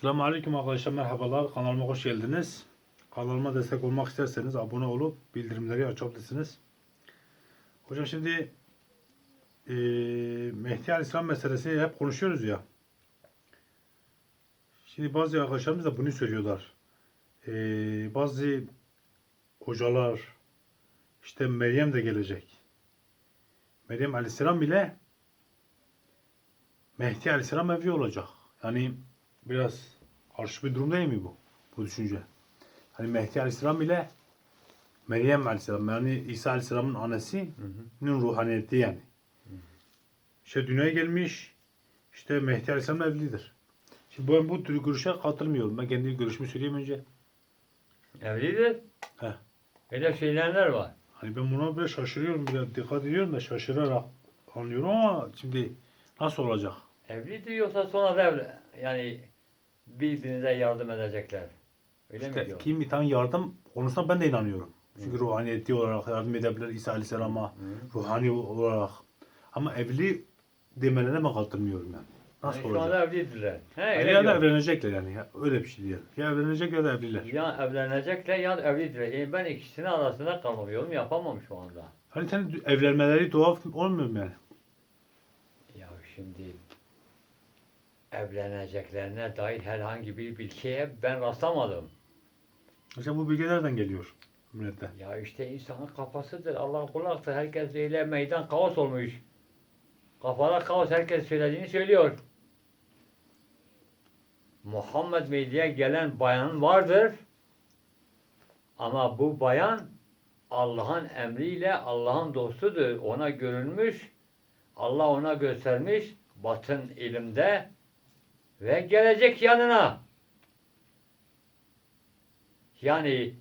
Selamun Aleyküm arkadaşlar merhabalar kanalıma hoş geldiniz. Kanalıma destek olmak isterseniz abone olup bildirimleri açabilirsiniz. Hocam şimdi eee Mehdi Aleyhisselam meselesi hep konuşuyoruz ya. Şimdi bazı arkadaşlarımız da bunu söylüyorlar. Eee, bazı hocalar işte Meryem de gelecek. Meryem Aleyhisselam bile Mehdi Aleyhisselam evli olacak. Yani biraz karşı bir durum değil mi bu? Bu düşünce. Hani Mehdi Aleyhisselam bile Meryem Aleyhisselam yani İsa Aleyhisselam'ın annesinin ruhaniyeti yani. İşte dünyaya gelmiş işte Mehdi Aleyhisselam evlidir. Şimdi ben bu tür görüşe katılmıyorum. Ben kendi görüşümü söyleyeyim önce. Evlidir. He. Öyle söyleyenler var. Hani ben buna böyle şaşırıyorum. Biraz dikkat ediyorum da şaşırarak anlıyorum ama şimdi nasıl olacak? Evlidir yoksa sonra da evli. Yani birbirinize yardım edecekler. Öyle mi İşte diyor? kim bir tane yardım konusunda ben de inanıyorum. Çünkü ruhaniyeti olarak yardım edebilir İsa Aleyhisselam'a ruhani olarak. Ama evli demelerine ben katılmıyorum yani. Nasıl Yani şu olacak? anda evlidirler. He, Yani ya da evlenecekler yani. Ya öyle bir şey diyelim. Ya evlenecek ya da evliler. Ya evlenecekler ya evlidirler. Yani ben ikisinin arasında kalamıyorum. Yapamam şu anda. Hani senin evlenmeleri tuhaf olmuyor mu yani? Ya şimdi evleneceklerine dair herhangi bir bilgiye ben rastlamadım. İşte bu bilgi nereden geliyor millette? Ya işte insanın kafasıdır. Allah kulaktır. Herkes öyle meydan kaos olmuş. Kafada kaos herkes söylediğini söylüyor. Muhammed Mehdi'ye gelen bayan vardır. Ama bu bayan Allah'ın emriyle Allah'ın dostudur. Ona görünmüş. Allah ona göstermiş batın ilimde ve gelecek yanına. Yani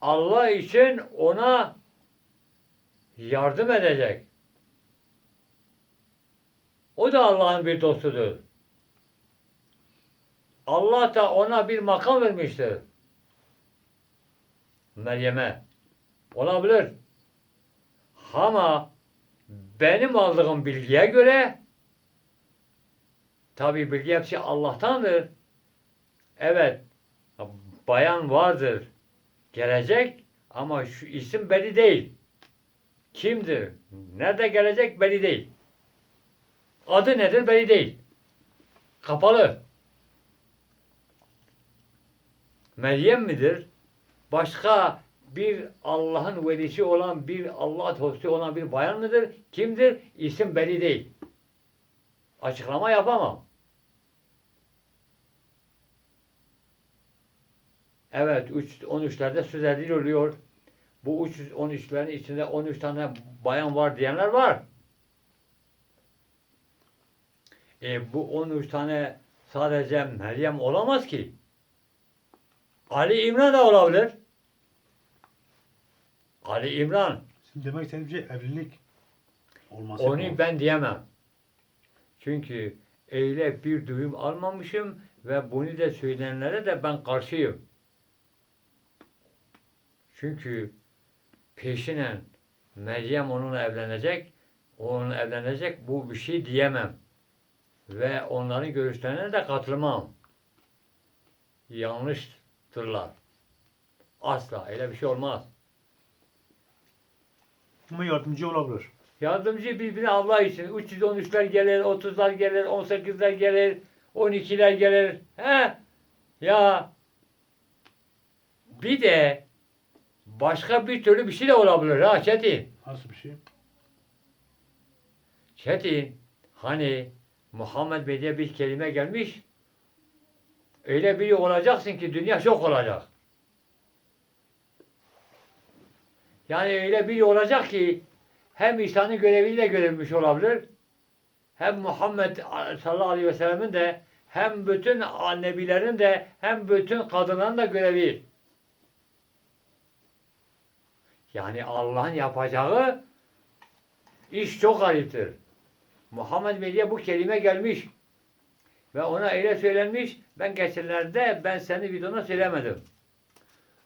Allah için ona yardım edecek. O da Allah'ın bir dostudur. Allah da ona bir makam vermiştir. Meryem'e. Olabilir. Ama benim aldığım bilgiye göre tabi bilgi hepsi Allah'tandır. Evet. Bayan vardır gelecek ama şu isim belli değil. Kimdir? Nerede gelecek belli değil. Adı nedir belli değil. Kapalı. Meryem midir? Başka bir Allah'ın velisi olan bir Allah dostu olan bir bayan mıdır? Kimdir? İsim belli değil. Açıklama yapamam. Evet, 3 13'lerde söz ediliyor. Bu 313'lerin içinde 13 tane bayan var diyenler var. E, bu 13 tane sadece Meryem olamaz ki. Ali İmran da olabilir. Ali İmran. Şimdi demek istediğim şey evlilik olması. Onu ben diyemem. Çünkü öyle bir duyum almamışım ve bunu da söyleyenlere de ben karşıyım. Çünkü peşinen Meryem onunla evlenecek, onunla evlenecek bu bir şey diyemem. Ve onların görüşlerine de katılmam. Yanlıştırlar. Asla öyle bir şey olmaz. Ama yardımcı olabilir. Yardımcı birbirine Allah için. 313'ler gelir, 30'lar gelir, 18'ler gelir, 12'ler gelir. He? Ya bir de başka bir türlü bir şey de olabilir ha Çetin. Nasıl bir şey? Çetin hani Muhammed Bey diye bir kelime gelmiş. Öyle biri olacaksın ki dünya şok olacak. Yani öyle biri olacak ki hem İsa'nın göreviyle görülmüş olabilir. Hem Muhammed sallallahu aleyhi ve sellem'in de hem bütün nebilerin de hem bütün kadınların da görevi. Yani Allah'ın yapacağı iş çok gariptir. Muhammed Bey'e bu kelime gelmiş. Ve ona öyle söylenmiş. Ben geçenlerde ben seni videona söylemedim.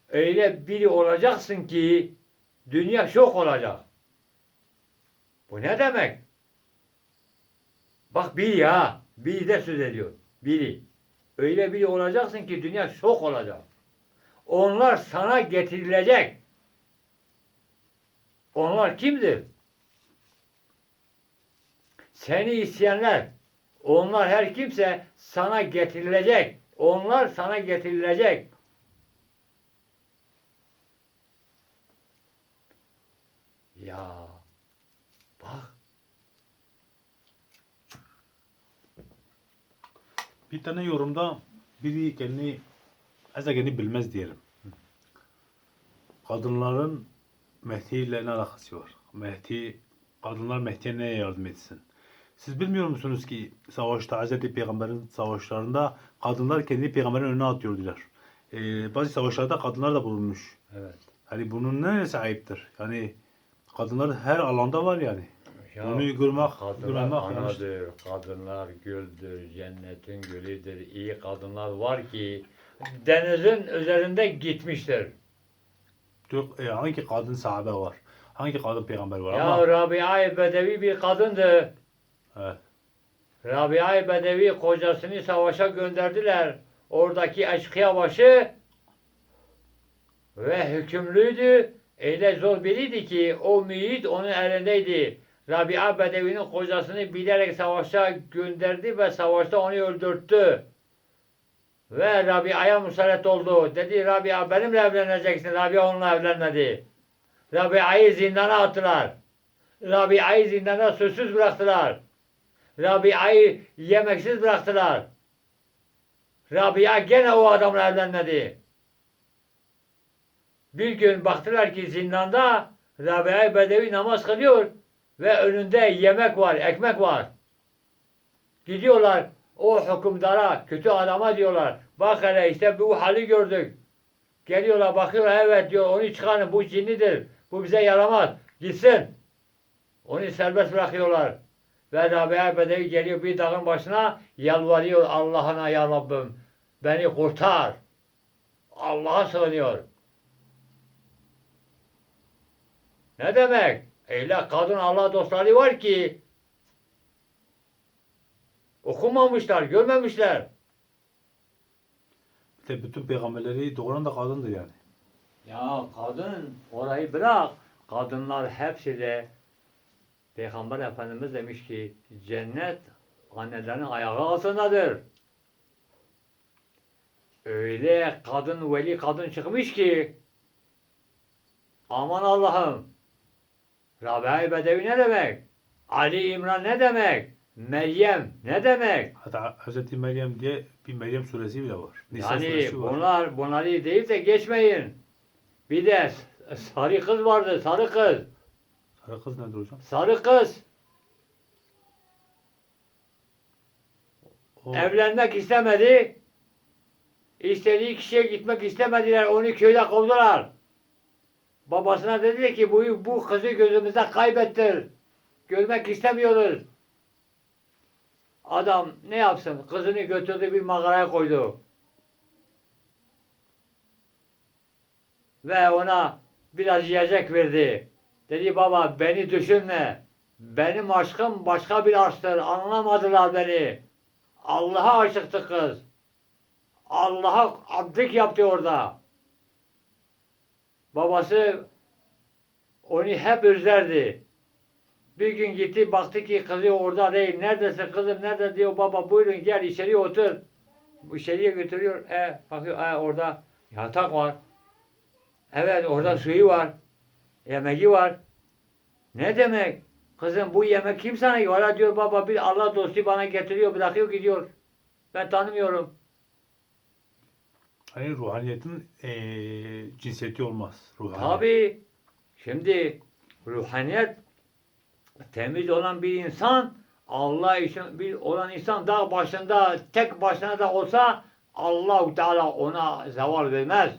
Öyle biri olacaksın ki dünya şok olacak. Bu ne demek? Bak bil ya. Biri de söz ediyor. Biri. Öyle biri olacaksın ki dünya şok olacak. Onlar sana getirilecek. Onlar kimdir? Seni isteyenler. Onlar her kimse sana getirilecek. Onlar sana getirilecek. Bir tane yorumda biri kendi bilmez diyelim. Kadınların Mehdi ile ne alakası var? Mehdi, kadınlar Mehdi'ye neye yardım etsin? Siz bilmiyor musunuz ki savaşta Hz. Peygamber'in savaşlarında kadınlar kendi peygamberin önüne atıyordular. Ee, bazı savaşlarda kadınlar da bulunmuş. evet. Hani bunun neresi ayıptır? Yani kadınlar her alanda var yani. Görmek, kadınlar görmek yanlış. anadır, kadınlar güldür, cennetin gülüdür. İyi kadınlar var ki denizin üzerinde gitmiştir. Yok, e, hangi kadın sahabe var? Hangi kadın peygamber var? Ya Ama Rabia Bedevi bir kadındı. evet. Rabia Bedevi kocasını savaşa gönderdiler. Oradaki eşkıya başı ve hükümlüydü. Öyle zor biriydi ki o mühit onun elindeydi. Rabia Bedevi'nin kocasını bilerek savaşa gönderdi ve savaşta onu öldürttü. Ve Rabia'ya musallat oldu. Dedi Rabia benimle evleneceksin. Rabia onunla evlenmedi. Rabia'yı zindana attılar. Rabia'yı zindana susuz bıraktılar. Rabia'yı yemeksiz bıraktılar. Rabia gene o adamla evlenmedi. Bir gün baktılar ki zindanda Rabia Bedevi namaz kılıyor ve önünde yemek var, ekmek var. Gidiyorlar o hükümdara, kötü adama diyorlar. Bak hele işte bu hali gördük. Geliyorlar bakıyorlar evet diyor onu çıkarın bu cinnidir. Bu bize yaramaz. Gitsin. Onu serbest bırakıyorlar. Ve Rabia Bedevi geliyor bir dağın başına yalvarıyor Allah'ına ya Rabbim beni kurtar. Allah'a sığınıyor. Ne demek? Öyle kadın Allah dostları var ki okumamışlar, görmemişler. Bir de bütün peygamberleri doğuran da kadındır yani. Ya kadın orayı bırak. Kadınlar hepsi de Peygamber Efendimiz demiş ki cennet annelerin ayağı altındadır. Öyle kadın veli kadın çıkmış ki aman Allah'ım Rabia Bedevi ne demek? Ali İmran ne demek? Meryem ne demek? Hatta Hz. Meryem diye bir Meryem suresi bile var. Nisa Yani var. bunlar bunları deyip de geçmeyin. Bir de sarı kız vardı, sarı kız. Sarı kız nedir hocam? Sarı kız O, evlenmek istemedi. İstediği kişiye gitmek istemediler. Onu köyde kovdular. Babasına dedi ki bu, bu kızı gözümüzde kaybettir. Görmek istemiyoruz. Adam ne yapsın? Kızını götürdü bir mağaraya koydu. Ve ona biraz yiyecek verdi. Dedi baba beni düşünme. Benim aşkım başka bir aşktır. Anlamadılar beni. Allah'a aşıktı kız. Allah'a abdik yaptı orada. Babası onu hep üzerdi. Bir gün gitti baktı ki kızı orada değil. Neredesin kızım nerede diyor baba buyurun gel içeri otur. İçeriye götürüyor. E, bakıyor e, orada yatak var. Evet orada suyu var. Yemeği var. Ne demek? Kızım bu yemek kim sana yiyor? Diyor baba bir Allah dostu bana getiriyor bırakıyor gidiyor. Ben tanımıyorum. Hani ruhaniyetin eee cinsiyeti olmaz. Ruhaniyet. Tabi şimdi ruhaniyet temiz olan bir insan Allah için bir olan insan dağ başında tek başına da olsa Allahu Teala ona zeval vermez.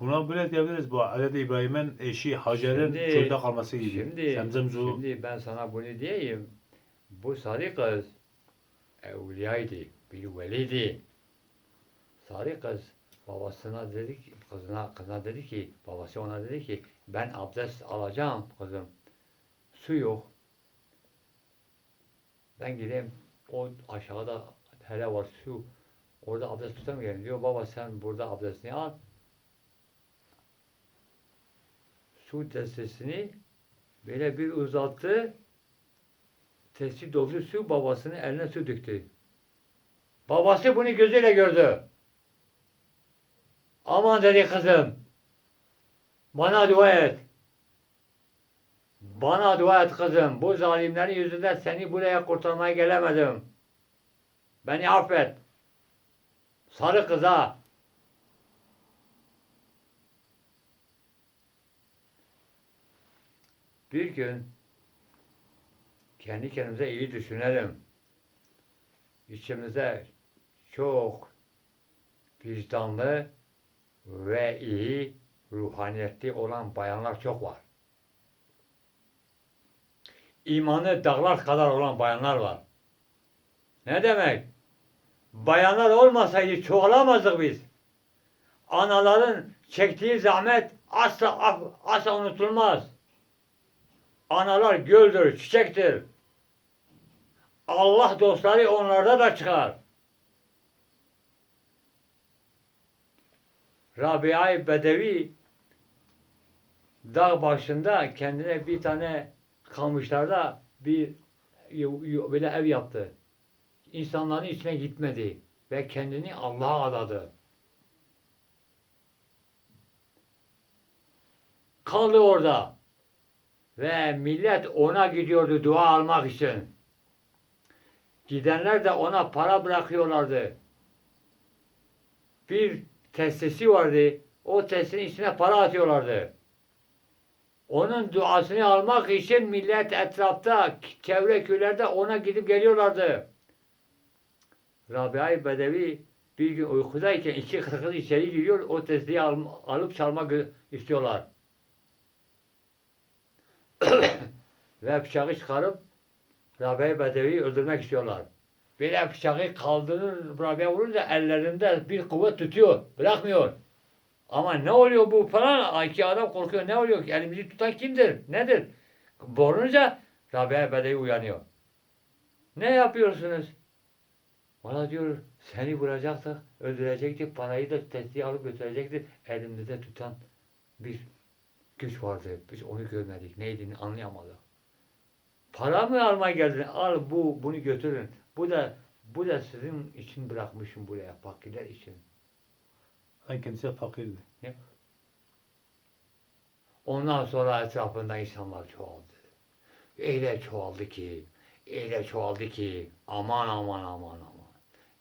Buna böyle diyebiliriz. Bu Hz. İbrahim'in eşi Hacer'in çölde kalması gibi. Şimdi, Zemzem su. şimdi ben sana bunu diyeyim. Bu sarı kız evliyaydı, bir veliydi. Sarı kız babasına dedi ki, kızına, kızına dedi ki, babası ona dedi ki, ben abdest alacağım kızım. Su yok. Ben gideyim o aşağıda hele var su. Orada abdest tutamıyorum diyor. Baba sen burada abdestini al. Su testesini böyle bir uzattı. Testi doldu su babasının eline su döktü. Babası bunu gözüyle gördü. Aman dedi kızım. Bana dua et. Bana dua et kızım. Bu zalimlerin yüzünden seni buraya kurtarmaya gelemedim. Beni affet. Sarı kıza. Bir gün kendi kendimize iyi düşünelim. İçimizde çok vicdanlı ve iyi ruhaniyetli olan bayanlar çok var. İmanı dağlar kadar olan bayanlar var. Ne demek? Bayanlar olmasaydı çoğalamazdık biz. Anaların çektiği zahmet asla asla unutulmaz. Analar göldür, çiçektir. Allah dostları onlarda da çıkar. Rabia-i Bedevi dağ başında kendine bir tane kamışlarda bir böyle ev yaptı. İnsanların içine gitmedi ve kendini Allah'a adadı. Kaldı orada ve millet ona gidiyordu dua almak için. Gidenler de ona para bırakıyorlardı. Bir testisi vardı. O testin içine para atıyorlardı. Onun duasını almak için millet etrafta, çevre köylerde ona gidip geliyorlardı. Rabia Bedevi bir gün uykudayken iki kız içeri giriyor, o testiyi al- alıp çalmak istiyorlar. Ve bıçağı çıkarıp Rabia Bedevi'yi öldürmek istiyorlar. Böyle bıçağı kaldırır Rabia vurunca ellerinde bir kuvvet tutuyor, bırakmıyor. Ama ne oluyor bu falan? İki adam korkuyor. Ne oluyor ki? Elimizi tutan kimdir? Nedir? Borunca Rabia Bedevi uyanıyor. Ne yapıyorsunuz? Bana diyor seni vuracaktık, öldürecektik, parayı da testiyi alıp götürecektik. Elimizde tutan bir güç vardı. Biz onu görmedik. Neydi anlayamadık. Para mı almaya geldin? Al bu, bunu götürün. Bu da bu da sizin için bırakmışım buraya fakirler için. Ben kendisi fakirdi. Ondan sonra etrafında insanlar çoğaldı. Öyle çoğaldı ki, öyle çoğaldı ki aman aman aman aman.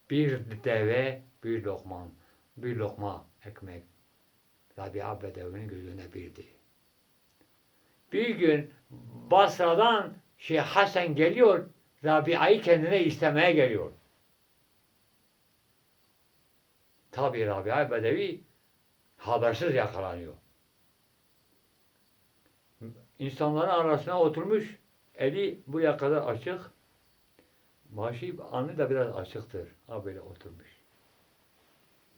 Bir deve, bir lokman, bir lokma ekmek. Rabia Bedevi'nin gözüne birdi. Bir gün Basra'dan Şeyh Hasan geliyor, Rabia'yı kendine istemeye geliyor. Tabi Rabia Bedevi habersiz yakalanıyor. İnsanların arasına oturmuş, eli buraya kadar açık, başı, anı da biraz açıktır. Ha böyle oturmuş.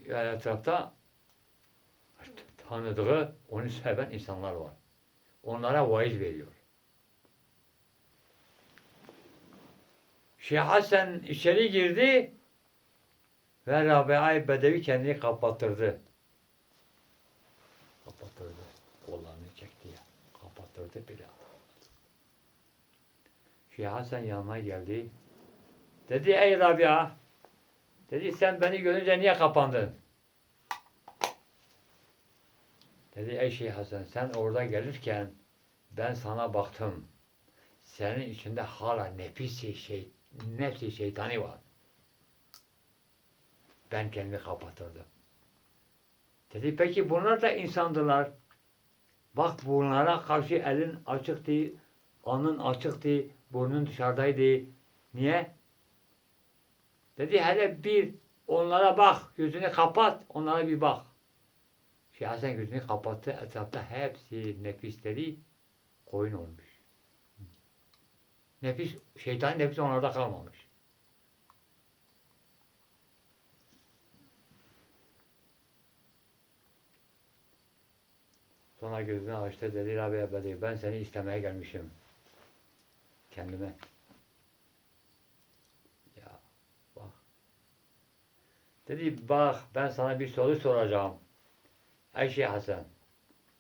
Yani etrafta tanıdığı, onu seven insanlar var. Onlara vaiz veriyor. Şeyh Hasan içeri girdi ve Rabia Bedevi kendini kapattırdı. Kapattırdı. Kollarını çekti ya. Kapattırdı bile. Şeyh Hasan yanına geldi. Dedi ey Rabia. Dedi sen beni görünce niye kapandın? Dedi ey Şeyh Hasan sen orada gelirken ben sana baktım. Senin içinde hala nefisi şey, nefsi şeytani var. Ben kendimi kapatırdım. Dedi peki bunlar da insandılar. Bak bunlara karşı elin açıktı, alnın açıktı, burnun dışarıdaydı. Niye? Dedi hele bir onlara bak, gözünü kapat, onlara bir bak. Şeyh Hasan gözünü kapattı, etrafta hepsi nefisleri koyun olmuş. Nefis, şeytan nefis onlarda kalmamış. Sonra gözünü açtı dedi Rabbi ebedi ben seni istemeye gelmişim. Kendime. Ya bak. Dedi bak ben sana bir soru soracağım. Ayşe Hasan.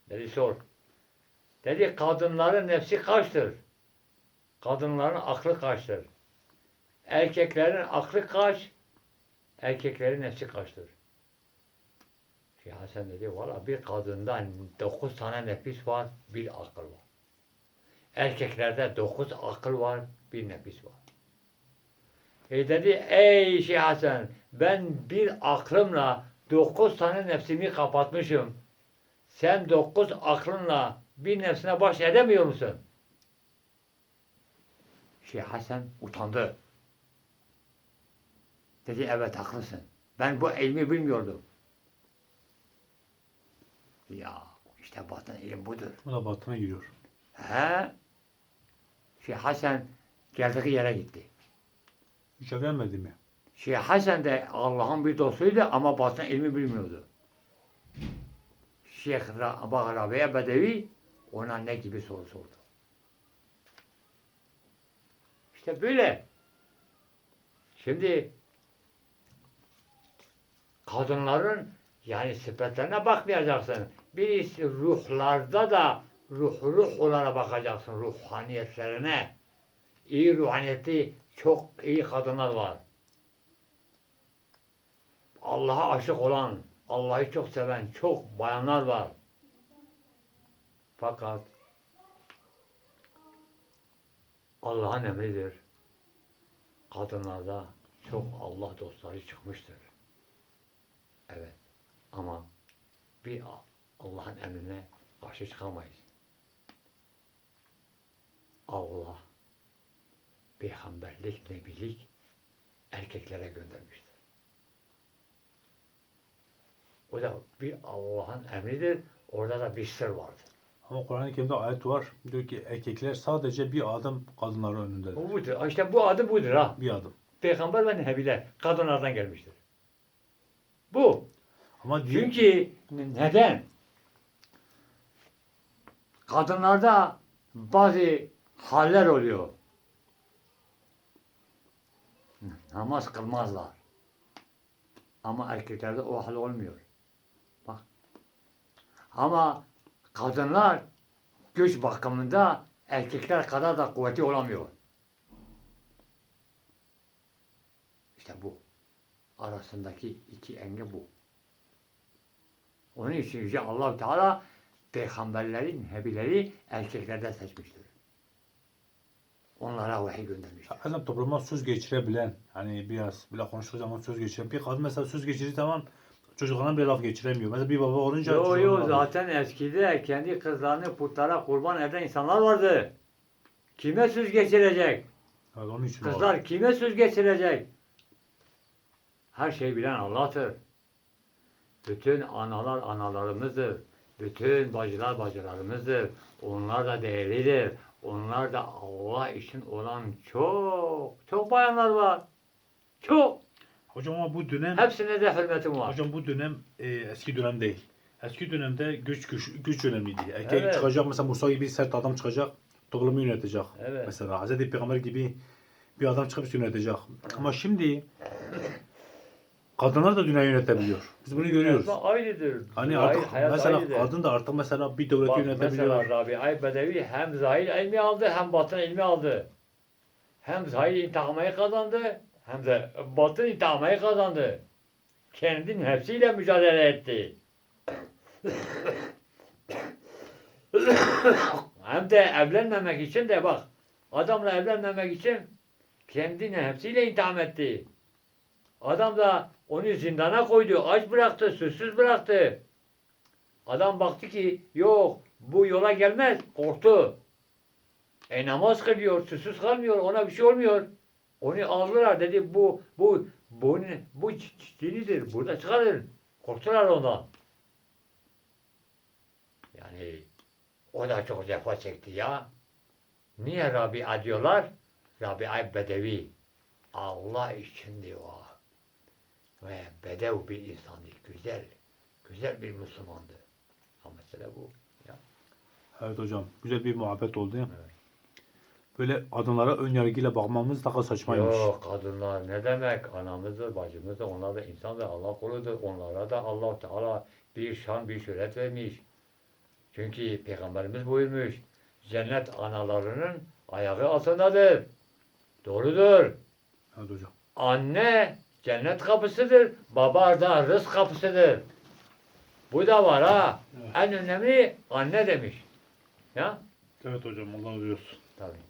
Dedi sor. Dedi kadınların nefsi kaçtır? Kadınların aklı kaçtır? Erkeklerin aklı kaç? Erkeklerin nefsi kaçtır? Şeyh Hasan dedi valla bir kadında dokuz tane nefis var, bir akıl var. Erkeklerde dokuz akıl var, bir nefis var. E dedi ey Şeyh Hasan ben bir aklımla dokuz tane nefsimi kapatmışım. Sen dokuz aklınla bir nefsine baş edemiyor musun? Şeyh Hasan utandı. Dedi evet haklısın. Ben bu ilmi bilmiyordum. Ya işte batın ilim budur. O da batına giriyor. He? Şeyh Hasan geldiği yere gitti. Hiç evlenmedi mi? Şeyh Hasan de Allah'ın bir dostuydu ama batın ilmi bilmiyordu. Şeyh Ra- bak Rabia Bedevi ona ne gibi soru sordu. İşte böyle. Şimdi kadınların yani sıfatlarına bakmayacaksın. Birisi ruhlarda da ruh ruh olana bakacaksın ruhaniyetlerine. İyi ruhaniyeti çok iyi kadınlar var. Allah'a aşık olan, Allah'ı çok seven çok bayanlar var. Fakat Allah'ın emridir. Kadınlarda çok Allah dostları çıkmıştır. Evet. Ama bir Allah'ın emrine karşı çıkamayız. Allah peygamberlik, nebilik erkeklere göndermiştir. O da bir Allah'ın emridir. Orada da bir sır vardır. Ama Kur'an-ı Kerim'de ayet var. Diyor ki erkekler sadece bir adım kadınların önündedir. Bu budur. İşte bu adı budur ha. Bir adım. Peygamber ve nebiler kadınlardan gelmiştir. Bu. Ama diyor, Çünkü neden? Kadınlarda bazı haller oluyor. Namaz kılmazlar. Ama erkeklerde o hal olmuyor. Bak. Ama kadınlar güç bakımında erkekler kadar da kuvvetli olamıyor. İşte bu. Arasındaki iki enge bu. Onun için Yüce allah Teala peygamberlerin nebileri erkeklerden seçmiştir. Onlara vahiy göndermiştir. Bazen topluma söz geçirebilen, hani biraz bile konuştuğu zaman söz geçiren, bir kadın mesela söz geçirdiği zaman çocuklarına bir laf geçiremiyor. Mesela bir baba olunca Yo yo zaten eskide kendi kızlarını putlara kurban eden insanlar vardı. Kime söz geçirecek? Evet, onun için var. Kızlar kime söz geçirecek? Her şeyi bilen Allah'tır. Bütün analar analarımızdır. Bütün bacılar bacılarımızdır. Onlar da değerlidir. Onlar da Allah için olan çok çok bayanlar var. Çok. Hocam ama bu dönem Hepsine de hürmetim var. Hocam bu dönem e, eski dönem değil. Eski dönemde güç güç, güç önemliydi. Erkek Evet. çıkacak mesela Musa gibi sert adam çıkacak, toplumu yönetecek. Evet. Mesela Hazreti Peygamber gibi bir adam çıkıp yönetecek. Ama şimdi kadınlar da dünya yönetebiliyor. Biz bunu görüyoruz. Aynıdır. Hani artık hayat mesela aynıdır. kadın da artık mesela bir devleti Bak yönetebiliyor. mesela Rabi'ay Bedevi hem zahir ilmi aldı hem batın ilmi aldı. Hem zahir intihamayı kazandı hem de batın intihamayı kazandı. Kendi nefsiyle mücadele etti. hem de evlenmemek için de bak adamla evlenmemek için kendi nefsiyle intiham etti. Adam da onu zindana koydu, aç bıraktı, susuz bıraktı. Adam baktı ki yok bu yola gelmez. Korktu. E namaz kılıyor, susuz kalmıyor, ona bir şey olmuyor. Onu aldılar dedi bu bu bu bu dinidir. Burada çıkarır. Korktular ondan. Yani o da çok cefa çekti ya. Niye Rabia diyorlar? Rabia Bedevi. Allah için diyor. Ve bedev bir insandı. Güzel. Güzel bir Müslümandı. Ha mesele bu. Evet hocam. Güzel bir muhabbet oldu. Evet. Böyle kadınlara ön yargıyla bakmamız daha saçmaymış. Yok kadınlar ne demek? Anamızdır, bacımızdır. Onlar da insandır. Allah kuludur. Onlara da Allah Teala bir şan, bir şöhret vermiş. Çünkü Peygamberimiz buyurmuş. Cennet analarının ayağı altındadır. Doğrudur. Evet hocam. Anne cennet kapısıdır. Baba da rızk kapısıdır. Bu da var ha. Evet. En önemli anne demiş. Ya? Evet hocam Allah razı olsun. Tabii.